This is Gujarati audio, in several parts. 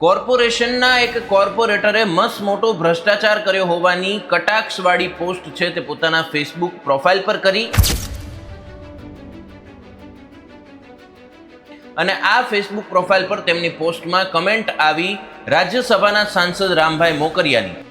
કોર્પોરેશનના એક કોર્પોરેટરે મસ્ત મોટો ભ્રષ્ટાચાર કર્યો હોવાની કટાક્ષવાળી પોસ્ટ છે તે પોતાના ફેસબુક પ્રોફાઇલ પર કરી. અને આ ફેસબુક પ્રોફાઇલ પર તેમની પોસ્ટમાં કમેન્ટ આવી રાજ્યસભાના સાંસદ રામભાઈ મોકરિયાની.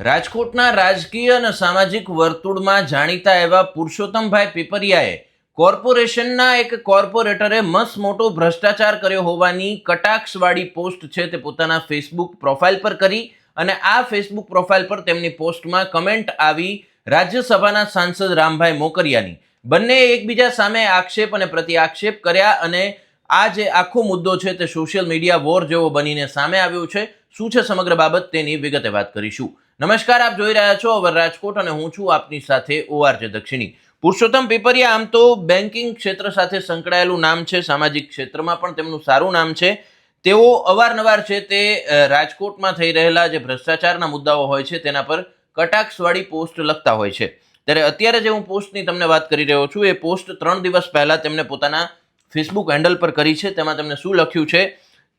રાજકોટના રાજકીય અને સામાજિક વર્તુળમાં જાણીતા એવા પુરુષોત્તમભાઈ પીપરિયાએ કોર્પોરેશનના એક કોર્પોરેટરે મસ્ત મોટો ભ્રષ્ટાચાર કર્યો હોવાની કટાક્ષવાળી પોસ્ટ છે તે પોતાના ફેસબુક પ્રોફાઇલ પર કરી અને આ ફેસબુક પ્રોફાઇલ પર તેમની પોસ્ટમાં કમેન્ટ આવી રાજ્યસભાના સાંસદ રામભાઈ મોકરિયાની. બંને એકબીજા સામે આક્ષેપ અને પ્રતિ આક્ષેપ કર્યા અને આ જે આખો મુદ્દો છે તે સોશિયલ મીડિયા વોર જેવો બનીને સામે આવ્યો છે. શું છે સમગ્ર બાબત તેની વિગતે વાત કરીશું. નમસ્કાર, આપ જોઈ રહ્યા છો અવર રાજકોટ અને હું છું આપની સાથે ઓઆરજે દક્ષિણી. પુરુષોત્તમ પીપરિયા, આમ તો બેન્કિંગ ક્ષેત્ર સાથે સંકળાયેલું નામ છે, સામાજિક ક્ષેત્રમાં પણ તેમનું સારું નામ છે. તેઓ અવારનવાર છે તે રાજકોટમાં થઈ રહેલા જે ભ્રષ્ટાચારના મુદ્દાઓ હોય છે તેના પર કટાક્ષવાળી પોસ્ટ લખતા હોય છે. ત્યારે અત્યારે જે હું પોસ્ટની તમને વાત કરી રહ્યો છું, એ પોસ્ટ ત્રણ દિવસ પહેલાં તેમણે પોતાના ફેસબુક હેન્ડલ પર કરી છે, તેમાં તેમણે શું લખ્યું છે?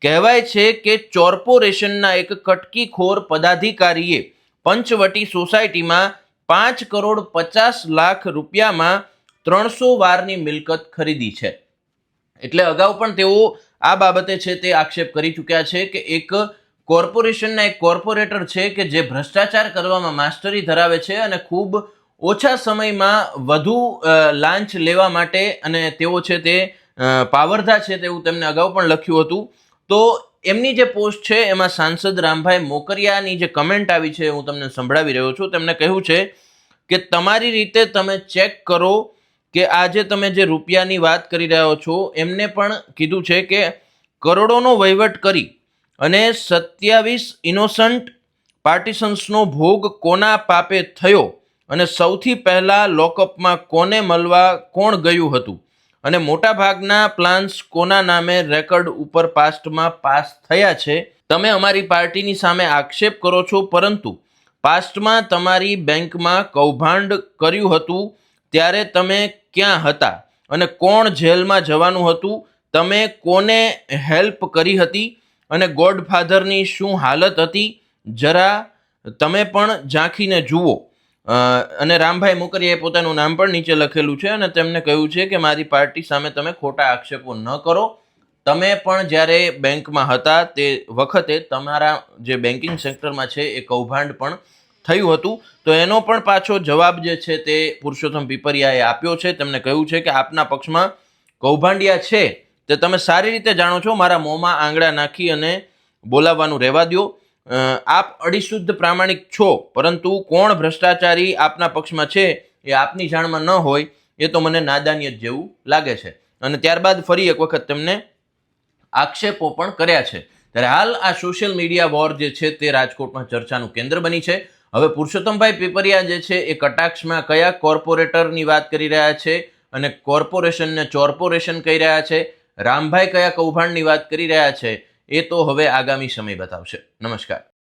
કહેવાય છે કે કોર્પોરેશનના એક કટકીખોર પદાધિકારીએ પંચવટી સોસાયટીમાં પાંચ કરોડ પચાસ લાખ રૂપિયામાં ત્રણસો વારની મિલકત ખરીદી છે. એટલે અગાઉ પણ તેઓ આ બાબતે છે તે આક્ષેપ કરી ચૂક્યા છે કે એક કોર્પોરેશનના એક કોર્પોરેટર છે કે જે ભ્રષ્ટાચાર કરવામાં માસ્ટરી ધરાવે છે અને ખૂબ ઓછા સમયમાં વધુ લાંચ લેવા માટે અને તેઓ છે તે પાવરધા છે તેવું તેમને અગાઉ પણ લખ્યું હતું. તો એમની જે પોસ્ટ છે, એમાં સાંસદ રામભાઈ મોકરિયાની જે કમેન્ટ આવી છે, હું તમને સંભળાવી રહ્યો છું. તેમણે કહ્યું છે કે તમારી રીતે તમે ચેક કરો કે આજે તમે જે રૂપિયાની વાત કરી રહ્યો છો, એમને પણ કીધું છે કે કરોડોનો વહીવટ કરી અને સત્યાવીસ ઇનોસન્ટ પાર્ટીશન્સનો ભોગ કોના પાપે થયો અને સૌથી પહેલાં લોકઅપમાં કોને મળવા કોણ ગયું હતું? અને મોટાભાગના પ્લાન્સ કોના નામે રેકર્ડ ઉપર પાસ્ટમાં પાસ થયા છે? તમે અમારી પાર્ટીની સામે આક્ષેપ કરો છો, પરંતુ પાસ્ટમાં તમારી બેંકમાં કૌભાંડ કર્યું હતું, ત્યારે તમે ક્યાં હતા અને કોણ જેલમાં જવાનું હતું, તમે કોને હેલ્પ કરી હતી અને ગોડફાધરની શું હાલત હતી, જરા તમે પણ ઝાંખીને જુઓ. અને રામભાઈ મુકરિયાએ પોતાનું નામ પણ નીચે લખેલું છે અને તેમને કહ્યું છે કે મારી પાર્ટી સામે તમે ખોટા આક્ષેપો ન કરો. તમે પણ જ્યારે બેંકમાં હતા તે વખતે તમારા જે બેન્કિંગ સેક્ટરમાં છે એ કૌભાંડ પણ થયું હતું. તો એનો પણ પાછો જવાબ જે છે તે પુરુષોત્તમ પીપરિયાએ આપ્યો છે. તેમને કહ્યું છે કે આપના પક્ષમાં કૌભાંડિયા છે તે તમે સારી રીતે જાણો છો. મારા મોંમાં આંગળા નાખી અને બોલાવવાનું રહેવા દો આપ અડિશુદ્ધ પ્રામાણિક છો, પરંતુ કોણ ભ્રષ્ટાચારી આપના પક્ષમાં છે એ આપની જાણમાં ન હોય, એ તો મને નાદાનિયત જેવું લાગે છે. અને ત્યારબાદ ફરી એક વખત તેમને આક્ષેપો પણ કર્યા છે. ત્યારે હાલ આ સોશિયલ મીડિયા વોર જે છે તે રાજકોટમાં ચર્ચાનું કેન્દ્ર બની છે. હવે પુરુષોત્તમભાઈ પીપરિયા જે છે એ કટાક્ષમાં કયા કોર્પોરેટરની વાત કરી રહ્યા છે અને કોર્પોરેશનને ચોર્પોરેશન કહી રહ્યા છે? રામભાઈ કયા કૌભાંડની વાત કરી રહ્યા છે? એ તો હવે આગામી સમય બતાવશે. નમસ્કાર.